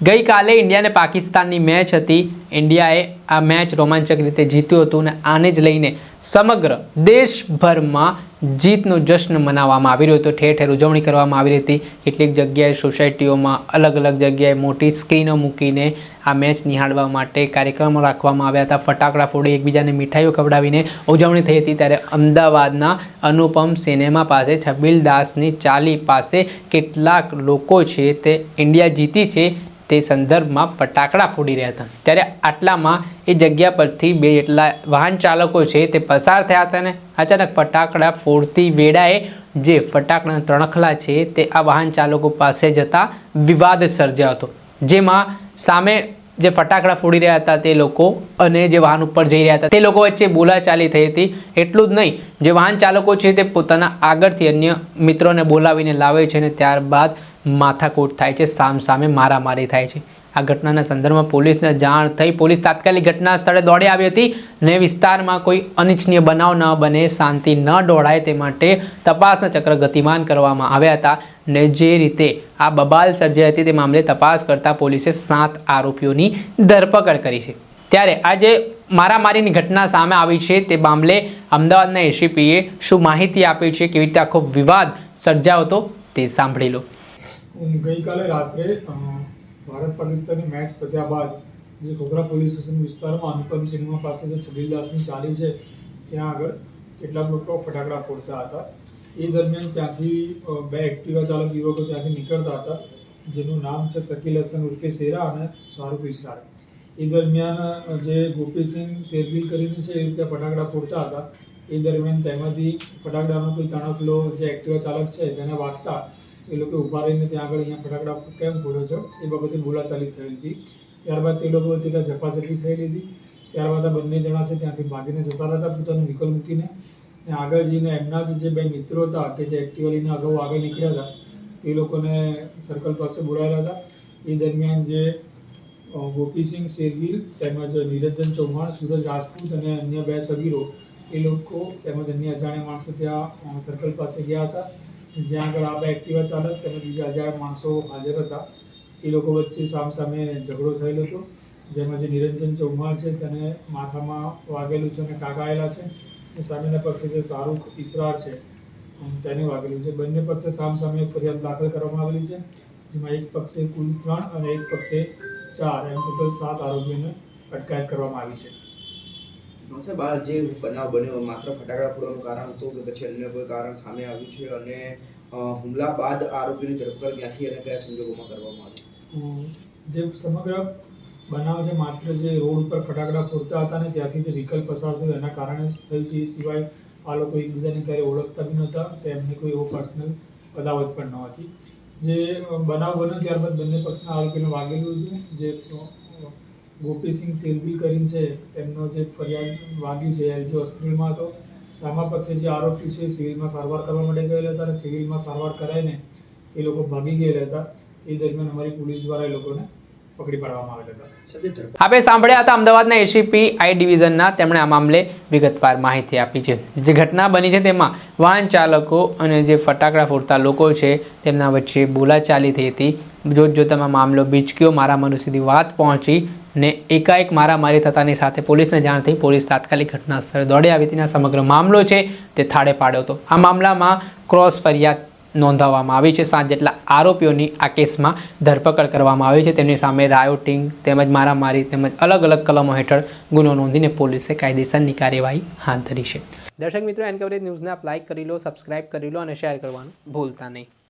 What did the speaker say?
ગઈકાલે ઇન્ડિયા અને પાકિસ્તાનની મેચ હતી. ઇન્ડિયાએ આ મેચ રોમાંચક રીતે જીત્યું હતું અને આને જ લઈને સમગ્ર દેશભરમાં જીતનો જશ્ન મનાવવામાં આવી રહ્યો હતો. ઠેર ઠેર ઉજવણી કરવામાં આવી હતી. કેટલીક જગ્યાએ સોસાયટીઓમાં અલગ અલગ જગ્યાએ મોટી સ્ક્રીનો મૂકીને આ મેચ નિહાળવા માટે કાર્યક્રમો રાખવામાં આવ્યા હતા. ફટાકડા ફોડી એકબીજાને મીઠાઈઓ ખવડાવીને ઉજવણી થઈ હતી ત્યારે અમદાવાદના અનુપમ સિનેમા પાસે છબીલદાસની ચાલી પાસે કેટલાક લોકો છે તે ઇન્ડિયા જીતી છે તે સંદર્ભમાં ફટાકડા ફોડી રહ્યા હતા. ત્યારે આટલામાં એ જગ્યા પરથી બે જેટલા વાહન ચાલકો છે તે પસાર થયા હતા ને અચાનક ફટાકડા ફોડતી વેળાએ જે ફટાકડા ત્રણખલા છે તે આ વાહન ચાલકો પાસે જતા વિવાદ સર્જ્યો હતો. જેમાં સામે જે ફટાકડા ફોડી રહ્યા હતા તે લોકો અને જે વાહન ઉપર જઈ રહ્યા હતા તે લોકો વચ્ચે બોલાચાલી થઈ હતી. એટલું જ નહીં, જે વાહન ચાલકો છે તે પોતાના આગળથી અન્ય મિત્રોને બોલાવીને લાવે છે અને ત્યારબાદ માથાકૂટ થાય છે, સામ સામે મારામારી થાય છે. આ ઘટનાના સંદર્ભમાં પોલીસને જાણ થઈ પોલીસ તાત્કાલિક ઘટના સ્થળે દોડી આવી હતી ને વિસ્તારમાં કોઈ અનિચ્છનીય બનાવ ન બને, શાંતિ ન દોડાય તે માટે તપાસના ચક્ર ગતિમાન કરવામાં આવ્યા હતા ને જે રીતે આ બબાલ સર્જાઈ હતી તે મામલે તપાસ કરતા પોલીસે સાત આરોપીઓની ધરપકડ કરી છે. ત્યારે આજે મારામારીની ઘટના સામે આવી છે તે મામલે અમદાવાદના એસીપીએ શું માહિતી આપી છે, કેવી રીતે આખો વિવાદ સર્જાયો હતો તે સાંભળી લો. ગઈકાલે રાત્રે ભારત પાકિસ્તાનની મેચ પત્યા બાદ જે ખોખરા પોલીસ સ્ટેશન વિસ્તારમાં અનુપમ સિનેમા પાસે જે છબીલદાસની ચાલી છે, ત્યાં આગળ કેટલાક લોકો ફટાકડા ફોડતા હતા. એ દરમિયાન ત્યાંથી બે એક્ટિવા ચાલક યુવકો ત્યાંથી નીકળતા હતા, જેનું નામ છે શકીલ હસન ઉર્ફે શેરા અને શાહરૂખ ઇસરાર એ દરમિયાન જે ગોપીસિંહ શેરગીલ કરીને છે એ રીતે ફટાકડા ફોડતા હતા. એ દરમિયાન તેમાંથી ફટાકડાનો કોઈ તણકલો જે એક્ટિવા ચાલક છે તેને વાગતા એ લોકો ઊભા રહીને ત્યાં આગળ અહીંયા ફટાકડા કેમ ફોડો છો? એ બાબતે બોલાચાલી થયેલી હતી. ત્યારબાદ તે લોકો વચ્ચે ત્યાં ઝપાઝપી થયેલી હતી. ત્યારબાદ આ બંને જણા છે ત્યાંથી ભાગીને જતા રહ્યા હતા પોતાનો વ્હીકલ મૂકીને. ને આગળ જઈને એમના જ જે બે મિત્રો હતા કે જે એક્ટિવા અગાઉ આગળ નીકળ્યા હતા, તે લોકોને સર્કલ પાસે બોલાવેલા હતા. એ દરમિયાન જે ગોપીસિંહ શેરગીલ તેમજ નિરંજન ચૌહાણ, સૂરજ રાજપૂત અને અન્ય બે સગીરો, એ લોકો તેમજ અન્ય અજાણ્યા માણસો ત્યાં સર્કલ પાસે ગયા હતા. જ્યાં આગળ આ બે એક્ટિવા ચાલક તેમજ બીજા હજાર માણસો હાજર હતા. એ લોકો વચ્ચે સામસામે ઝઘડો થયેલો હતો, જેમાં જે નિરંજન ચૌહાણ છે તેને માથામાં વાગેલું છે અને કાકાયેલા છે સામેના પક્ષે જે શાહરૂખ ઇસરાર છે તેને વાગેલું છે. બંને પક્ષે સામસામે ફરિયાદ દાખલ કરવામાં આવેલી છે, જેમાં એક પક્ષે કુલ ત્રણ અને એક પક્ષે ચાર. એમ ટોટલ સાત આરોપીઓને અટકાયત કરવામાં આવી છે. સાહેબ, આ જે બનાવ બન્યો, માત્ર ફટાકડા ફોડવાનું કારણ હતું કે પછી અન્ય કોઈ કારણ સામે આવ્યું છે અને હુમલા બાદ આરોપીની ધરપકડ ક્યાંથી અને કયા સંજોગોમાં કરવામાં આવી? જે સમગ્ર બનાવ છે, માત્ર જે રોડ ઉપર ફટાકડા ફોડતા હતા ને ત્યાંથી જે વ્હીકલ પસાર થયું, એના કારણે થયું છે. એ સિવાય આ લોકો એકબીજાને ક્યારેય ઓળખતા બી નહોતા કે એમને કોઈ એવો પર્સનલ અદાવત પણ ન હતી જે બનાવ બન્યો ત્યારબાદ બંને પક્ષના આરોપીને વાગેલું હતું, જે ગોપીસિંહ શેરગીલ કરીને છે, તેમનો જે ફરિયાદ વાગ્યું છે, એલજી હોસ્પિટલમાં હતો. સામા પક્ષે જે આરોપી છે, સિવિલમાં સારવાર કરવા માટે ગયેલા હતા અને સિવિલમાં સારવાર કરાવીને એ લોકો ભાગી ગયેલા હતા. એ દરમિયાન અમારી પોલીસ દ્વારા એ લોકોને પકડી પાડવામાં આવેલા હતા. આપણે સાંભળ્યા હતા અમદાવાદના એસીપી આઈ ડિવિઝનના, તેમણે આ મામલે વિગતવાર માહિતી આપી છે. જે ઘટના બની છે તેમાં વાહન ચાલકો અને જે ફટાકડા ફોડતા લોકો છે, તેમના વચ્ચે બોલાચાલી થઈ હતી. જોત જોતામાં મામલો બીચક્યો મારામારી સુધી વાત પહોંચી ને એકાએક મારામારી થતાની સાથે પોલીસને જાણ થઈ. પોલીસ તાત્કાલિક ઘટના સ્થળે દોડી આવી. હતી સમગ્ર મામલો છે તે થાળે પાડ્યો હતો. આ મામલામાં ક્રોસ ફરિયાદ નોંધાવવામાં આવી છે. સાત જેટલા આરોપીઓની આ કેસમાં ધરપકડ કરવામાં આવી છે. તેમની સામે રાયોટિંગ તેમજ મારામારી તેમજ અલગ અલગ કલમો હેઠળ ગુનો નોંધીને પોલીસે કાયદેસરની કાર્યવાહી હાથ ધરી છે. દર્શક મિત્રો એન્કવરેજ ન્યૂઝને આપ લાઇક કરી લો સબસ્ક્રાઇબ કરી લો અને શેર કરવાનું ભૂલતા નહીં.